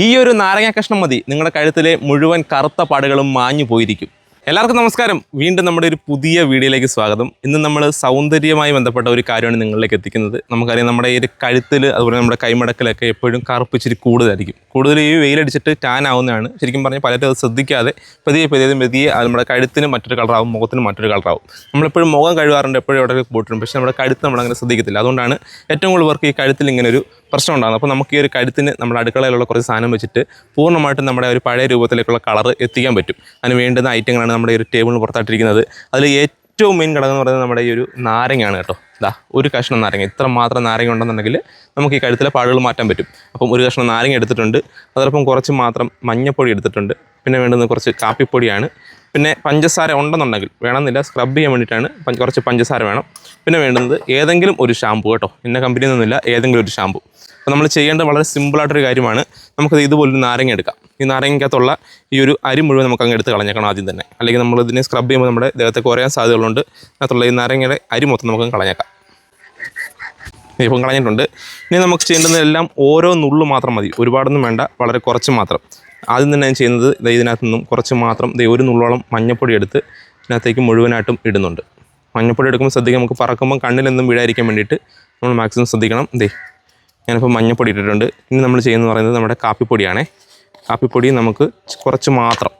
ഈ ഒരു നാരങ്ങ കഷ്ണം മതി. നിങ്ങളുടെ കഴുത്തിലെ മുഴുവൻ കറുത്ത പാടുകളും മാഞ്ഞു പോയിരിക്കും എല്ലാവർക്കും നമസ്കാരം. വീണ്ടും നമ്മുടെ ഒരു പുതിയ വീഡിയോയിലേക്ക് സ്വാഗതം. ഇന്ന് നമ്മൾ സൗന്ദര്യമായി ബന്ധപ്പെട്ട ഒരു കാര്യമാണ് നിങ്ങളിലേക്ക് എത്തിക്കുന്നത്. നമുക്കറിയാം നമ്മുടെ ഈ കഴുത്തിൽ അതുപോലെ നമ്മുടെ കൈമടക്കിലൊക്കെ എപ്പോഴും കറുപ്പിച്ചിരി കൂടുതലായിരിക്കും. കൂടുതൽ ഈ വെയിലടിച്ചിട്ട് ടാൻ ആവുന്നതാണ്. ശരിക്കും പറഞ്ഞാൽ പലരും അത് ശ്രദ്ധിക്കാതെ പതിയെ പതിയെ പതിയെ നമ്മുടെ കഴുത്തിന് മറ്റൊരു കളറാവും മുഖത്തിന് മറ്റൊരു കളറാവും നമ്മളെപ്പോഴും മുഖം കഴുകാറുണ്ട് എപ്പോഴും എവിടെ പോയിട്ടുണ്ട്. പക്ഷേ നമ്മുടെ കഴുത്ത് നമ്മൾ അങ്ങനെ ശ്രദ്ധിക്കത്തില്ല. അതുകൊണ്ടാണ് ഏറ്റവും കൂടുതൽ വർക്ക് ഈ കഴുത്തിൽ ഇങ്ങനെ ഒരു പ്രശ്നം ഉണ്ടാകുന്നത്. അപ്പോൾ നമുക്ക് ഈ ഒരു കഴുത്തിന് നമ്മുടെ അടുക്കളയിലുള്ള കുറച്ച് സാധനം വെച്ചിട്ട് പൂർണമായിട്ടും നമ്മുടെ ഒരു പഴയ രൂപത്തിലേക്കുള്ള കളർ എത്തിക്കാൻ പറ്റും. അതിന് വേണ്ടുന്ന ഐറ്റങ്ങളാണ് നമ്മുടെ ഈ ഒരു ടേബിളിന് പുറത്തായിട്ടിരിക്കുന്നത്. അതിൽ ഏറ്റവും മെയിൻ ഘടകം എന്ന് പറയുന്നത് നമ്മുടെ ഈ ഒരു നാരങ്ങയാണ് കേട്ടോ. ഇതാ ഒരു കഷ്ണം നാരങ്ങ. ഇത്ര മാത്രം നാരങ്ങ ഉണ്ടെന്നുണ്ടെങ്കിൽ നമുക്ക് ഈ കഴുത്തിലെ പാടുകൾ മാറ്റാൻ പറ്റും. അപ്പം ഒരു കഷ്ണം നാരങ്ങ എടുത്തിട്ടുണ്ട്. അതോടൊപ്പം കുറച്ച് മാത്രം മഞ്ഞപ്പൊടി എടുത്തിട്ടുണ്ട്. പിന്നെ വേണ്ടുന്നത് കുറച്ച് കാപ്പിപ്പൊടിയാണ്. പിന്നെ പഞ്ചസാര ഉണ്ടെന്നുണ്ടെങ്കിൽ വേണമെന്നില്ല സ്ക്രബ് ചെയ്യാൻ വേണ്ടിയിട്ടാണ് കുറച്ച് പഞ്ചസാര വേണം. പിന്നെ വേണ്ടുന്നത് ഏതെങ്കിലും ഒരു ഷാമ്പു കേട്ടോ. ഇന്ന കമ്പനിയിൽ നിന്നില്ല ഏതെങ്കിലും ഒരു ഷാമ്പു അപ്പോൾ നമ്മൾ ചെയ്യേണ്ടത് വളരെ സിമ്പിളായിട്ടൊരു കാര്യമാണ്. നമുക്കത് ഇതുപോലൊരു നാരങ്ങ എടുക്കാം. ഈ നാരങ്ങയ്ക്കകത്തുള്ള ഈ ഒരു അരി മുഴുവൻ നമുക്ക് അങ്ങ് എടുത്ത് കളഞ്ഞേക്കണം ആദ്യം തന്നെ. അല്ലെങ്കിൽ നമ്മൾ ഇതിനെ സ്ക്രബ് ചെയ്യുമ്പോൾ നമ്മുടെ ദേഹത്തെ കുറയാൻ സാധ്യതകളുണ്ട്. അതിനകത്തുള്ള ഈ നാരങ്ങയുടെ അരി മൊത്തം നമുക്ക് കളഞ്ഞേക്കാം. ഇപ്പം കളഞ്ഞിട്ടുണ്ട്. ഇനി നമുക്ക് ചെയ്യേണ്ടതെല്ലാം ഓരോ നുള്ളു മാത്രം മതി. ഒരുപാടൊന്നും വേണ്ട. വളരെ കുറച്ച് മാത്രം. ആദ്യം തന്നെ ഞാൻ ചെയ്യുന്നത് ഇതിനകത്ത് നിന്നും കുറച്ച് മാത്രം ഒരു നുള്ളോളം മഞ്ഞപ്പൊടി എടുത്ത് ഇതിനകത്തേക്ക് മുഴുവനായിട്ടും ഇടുന്നുണ്ട്. മഞ്ഞപ്പൊടി എടുക്കുമ്പോൾ ശ്രദ്ധിക്കുക നമുക്ക് പറക്കുമ്പോൾ കണ്ണിലെന്നും വീഴാതിരിക്കാൻ വേണ്ടിയിട്ട് നമ്മൾ മാക്സിമം ശ്രദ്ധിക്കണം. ദേ ഞാനിപ്പോൾ മഞ്ഞപ്പൊടി ഇട്ടിട്ടുണ്ട്. ഇനി നമ്മൾ ചെയ്യുന്നത് പറയുന്നത് നമ്മുടെ കാപ്പിപ്പൊടിയാണേ. കാപ്പിപ്പൊടി നമുക്ക് കുറച്ച് മാത്രം.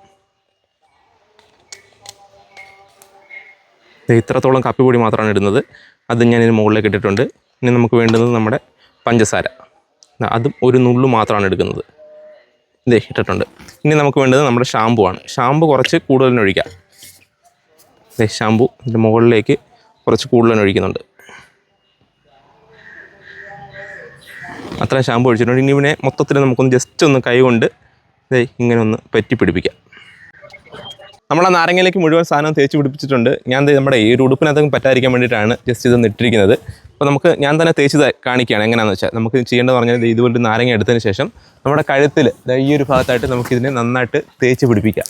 ഇത്രത്തോളം കാപ്പിപ്പൊടി മാത്രമാണ് ഇടുന്നത്. അത് ഞാൻ മുകളിലേക്ക് ഇട്ടിട്ടുണ്ട്. ഇനി നമുക്ക് വേണ്ടുന്നത് നമ്മുടെ പഞ്ചസാര. അതും ഒരു നുള്ളു മാത്രമാണ് എടുക്കുന്നത്. ഇതേ ഇട്ടിട്ടുണ്ട്. ഇനി നമുക്ക് വേണ്ടത് നമ്മുടെ ഷാമ്പു ആണ്. ഷാമ്പു കുറച്ച് കൂടുതലിനൊഴിക്കാം ഇതേ ഷാമ്പു ഇതിന്റെ മുകളിലേക്ക് കുറച്ച് കൂടുതലിന് അത്രയും ഷാമ്പു ഒഴിച്ചിട്ടുണ്ട്. ഇനി ഇവനെ മൊത്തത്തിൽ നമുക്കൊന്ന് ജസ്റ്റ് ഒന്ന് കൈ കൊണ്ട് ഇങ്ങനെ ഒന്ന് പറ്റി പിടിപ്പിക്കാം. നമ്മൾ ആ നാരങ്ങയിലേക്ക് മുഴുവൻ സാധനം തേച്ച് പിടിപ്പിച്ചിട്ടുണ്ട്. ഞാൻ നമ്മുടെ ഈ ഒരു ഉടുപ്പിനകത്ത് പറ്റാതിരിക്കാൻ വേണ്ടിയിട്ടാണ് ജസ്റ്റ് ഇത് ഇട്ടിരിക്കുന്നത്. അപ്പോൾ നമുക്ക് ഞാൻ തന്നെ തേച്ച് കാണിക്കുകയാണ് എങ്ങനെയാണെന്ന് വെച്ചാൽ നമുക്ക് ചെയ്യേണ്ടത് പറഞ്ഞാൽ ഇതുപോലെ നാരങ്ങ എടുത്തതിന് ശേഷം നമ്മുടെ കഴുത്തിൽ ഈ ഒരു ഭാഗത്തായിട്ട് നമുക്കിതിനെ നന്നായിട്ട് തേച്ച് പിടിപ്പിക്കാം.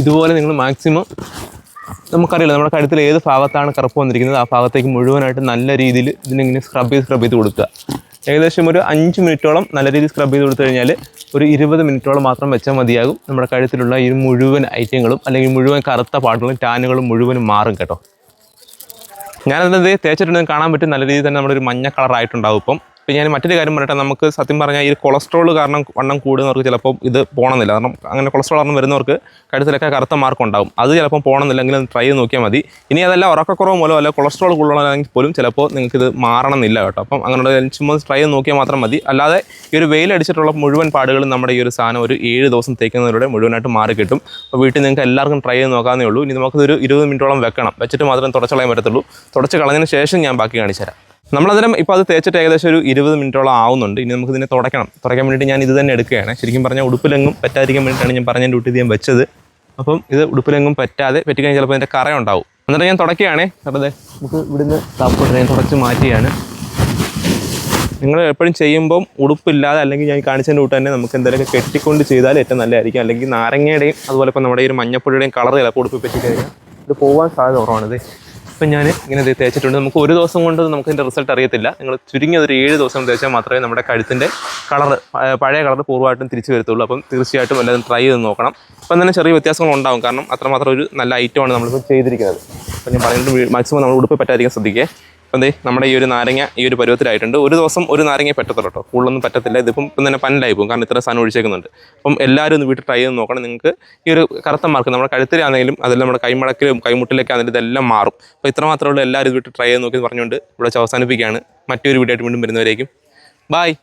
ഇതുപോലെ നിങ്ങൾ മാക്സിമം നമുക്കറിയില്ല നമ്മുടെ കഴുത്തിൽ ഏത് ഭാഗത്താണ് കറുപ്പ് വന്നിരിക്കുന്നത്. ആ ഭാഗത്തേക്ക് മുഴുവനായിട്ട് നല്ല രീതിയിൽ ഇതിനിങ്ങനെ സ്ക്രബ് ചെയ്ത് സ്ക്രബ് ചെയ്ത് കൊടുക്കുക. ഏകദേശം ഒരു അഞ്ച് മിനിറ്റോളം നല്ല രീതിയിൽ സ്ക്രബ് ചെയ്ത് കൊടുത്തു കഴിഞ്ഞാൽ ഒരു ഇരുപത് മിനിറ്റോളം മാത്രം വെച്ചാൽ മതിയാകും. നമ്മുടെ കഴുത്തിലുള്ള ഈ മുഴുവൻ ഐറ്റങ്ങളും അല്ലെങ്കിൽ മുഴുവൻ കറുത്ത പാട്ടുകളും ടാനുകളും മുഴുവനും മാറും കേട്ടോ. ഞാനത് തേച്ചിട്ടുണ്ടെങ്കിൽ കാണാൻ പറ്റും. നല്ല രീതിയിൽ തന്നെ നമ്മുടെ ഒരു മഞ്ഞ കളറായിട്ടുണ്ടാവും ഇപ്പം. ഇപ്പം ഞാൻ മറ്റൊരു കാര്യം പറയട്ടെ നമുക്ക് സത്യം പറഞ്ഞാൽ ഈ കൊളസ്ട്രോൾ കാരണം വണ്ണം കൂടുന്നവർക്ക് ചിലപ്പോൾ ഇത് പോകണമെന്നില്ല കാരണം അങ്ങനെ കൊളസ്ട്രോൾ കാരണം വരുന്നവർക്ക് കഴുത്തിലൊക്കെ കറുത്ത മാർക്ക് ഉണ്ടാവും. അത് ചിലപ്പോൾ പോകണമെന്നില്ലെങ്കിൽ ട്രൈ ചെയ്ത് നോക്കിയാൽ മതി. ഇനി അതല്ല ഉറക്കക്കുറവ് മൂലം അല്ല കൊളസ്ട്രോൾ കൂടുതലാണെങ്കിൽ പോലും ചിലപ്പോൾ നിങ്ങൾക്ക് ഇത് മാറണമെന്നില്ല കേട്ടോ. അപ്പം അങ്ങനെയുള്ള ചുമ്മാ ട്രൈ ചെയ്ത് നോക്കിയാൽ മാത്രം മതി. അല്ലാതെ ഈ ഒരു വെയിലടിച്ചിട്ടുള്ള മുഴുവൻ പാടുകളും നമ്മുടെ ഈ ഒരു സാധനം ഒരു ഏഴ് ദിവസം തേക്കുന്നതിലൂടെ മുഴുവനായിട്ട് മാറി കിട്ടും. അപ്പോൾ വീട്ടിൽ നിങ്ങൾക്ക് എല്ലാവർക്കും ട്രൈ ചെയ്ത് നോക്കാവുന്നേ ഉള്ളൂ. ഇനി നമുക്കിതൊരു ഇരുപത് മിനിറ്റോളം വെക്കണം. വെച്ചിട്ട് മാത്രം തുടച്ച് കളയാൻ പറ്റത്തുള്ളൂ. തുടച്ച് കളഞ്ഞതിന് ശേഷം ഞാൻ ബാക്കി കാണിച്ചു തരാം. നമ്മളതിനും ഇപ്പോൾ അത് തേച്ചിട്ട് ഏകദേശം ഒരു ഇരുപത് മിനിറ്റോളം ആവുന്നുണ്ട്. ഇനി നമുക്ക് ഇതിനെ തുടയ്ക്കണം. തുടയ്ക്കാൻ വേണ്ടിയിട്ട് ഞാൻ ഇത് തന്നെ എടുക്കുകയാണ്. ശരിക്കും പറഞ്ഞാൽ ഉടുപ്പിലെങ്ങും പറ്റാതിരിക്കാൻ വേണ്ടിയിട്ടാണ് ഞാൻ പറഞ്ഞ ഡ്യൂട്ടി ഞാൻ വെച്ചത്. അപ്പം ഇത് ഉടുപ്പിലെങ്ങും പറ്റാതെ പറ്റിക്കഴിഞ്ഞാൽ ചിലപ്പോൾ അതിന്റെ കറ ഉണ്ടാവും എന്നിട്ട് ഞാൻ തുടക്കുകയാണേ അതെ നമുക്ക് ഇവിടുന്ന് താപ്പോട്ട് ഞാൻ തുടച്ച് മാറ്റിയാണ് നിങ്ങൾ എപ്പോഴും ചെയ്യുമ്പം ഉടുപ്പില്ലാതെ അല്ലെങ്കിൽ ഞാൻ കാണിച്ചതിന്റെ കൂട്ട് തന്നെ നമുക്ക് എന്തെങ്കിലുമൊക്കെ കെട്ടിക്കൊണ്ട് ചെയ്താൽ ഏറ്റവും നല്ലതായിരിക്കും. അല്ലെങ്കിൽ നാരങ്ങയുടെയും അതുപോലെ ഇപ്പം നമ്മുടെ ഈ ഒരു മഞ്ഞപ്പൊടിയുടെയും കളർ ചിലപ്പോൾ ഉടുപ്പ് പറ്റിക്കഴിഞ്ഞാൽ ഇത് പോകാൻ സാധ്യത കുറവാണിത് ഇപ്പം ഞാൻ ഇങ്ങനെ തേച്ചിട്ടുണ്ട്. നമുക്ക് ഒരു ദിവസം കൊണ്ട് നമുക്ക് ഇതിന്റെ റിസൾട്ട് അറിയത്തില്ല. നിങ്ങൾ ചുരുങ്ങിയത് ഒരു ഏഴ് ദിവസം തേച്ചാൽ മാത്രമേ നമ്മുടെ കഴുത്തിന്റെ കളർ പഴയ കളർ പൂർവമായിട്ടും തിരിച്ചു വരത്തുള്ളൂ. അപ്പം തീർച്ചയായിട്ടും എല്ലാവരും ട്രൈ ചെയ്ത് നോക്കണം. ഇപ്പം തന്നെ ചെറിയ വ്യത്യാസങ്ങൾ ഉണ്ടാകും കാരണം അത്രമാത്രം ഒരു നല്ല ഐറ്റമാണ് നമ്മളിപ്പോൾ ചെയ്തിരിക്കുന്നത്. അപ്പം ഞാൻ പറയുന്നത് മാക്സിമം നമ്മൾ ഉടുപ്പ് പറ്റാതിരിക്കാൻ ശ്രദ്ധിക്കുക ദേ നമ്മുടെ ഈ ഒരു നാരങ്ങ ഈ ഒരു പരുവത്തിലായിട്ടുണ്ട്. ഒരു ദിവസം ഒരു നാരങ്ങ പറ്റത്തുള്ളൂ കേട്ടോ. കൂടുതലൊന്നും പറ്റത്തില്ല. ഇതിപ്പം ഇപ്പം തന്നെ പന്നലായി പോകും. കാരണം ഇത്ര സാധനം ഒഴിച്ചേക്കുന്നുണ്ട്. അപ്പം എല്ലാവരും ഒന്ന് വീട്ടിൽ ട്രൈ ചെയ്ത് നോക്കണം. നിങ്ങൾക്ക് ഈ ഒരു കറുത്ത മാർക്ക് നമ്മുടെ കഴുത്തിലാണെങ്കിലും അതെല്ലാം നമ്മുടെ കൈമടക്കിലും കൈമുട്ടിലൊക്കെ ആണെങ്കിലും ഇതെല്ലാം മാറും. അപ്പോൾ ഇത്ര മാത്രമേ ഉള്ളൂ. എല്ലാവരും വീട്ടിൽ ട്രൈ ചെയ്ത് നോക്കി പറഞ്ഞുകൊണ്ട് ഇവിടെ അവസാനിപ്പിക്കുകയാണ്. മറ്റൊരു വീഡിയോ ആയിട്ട് വീണ്ടും വരുന്നവരേക്കും. ബായ്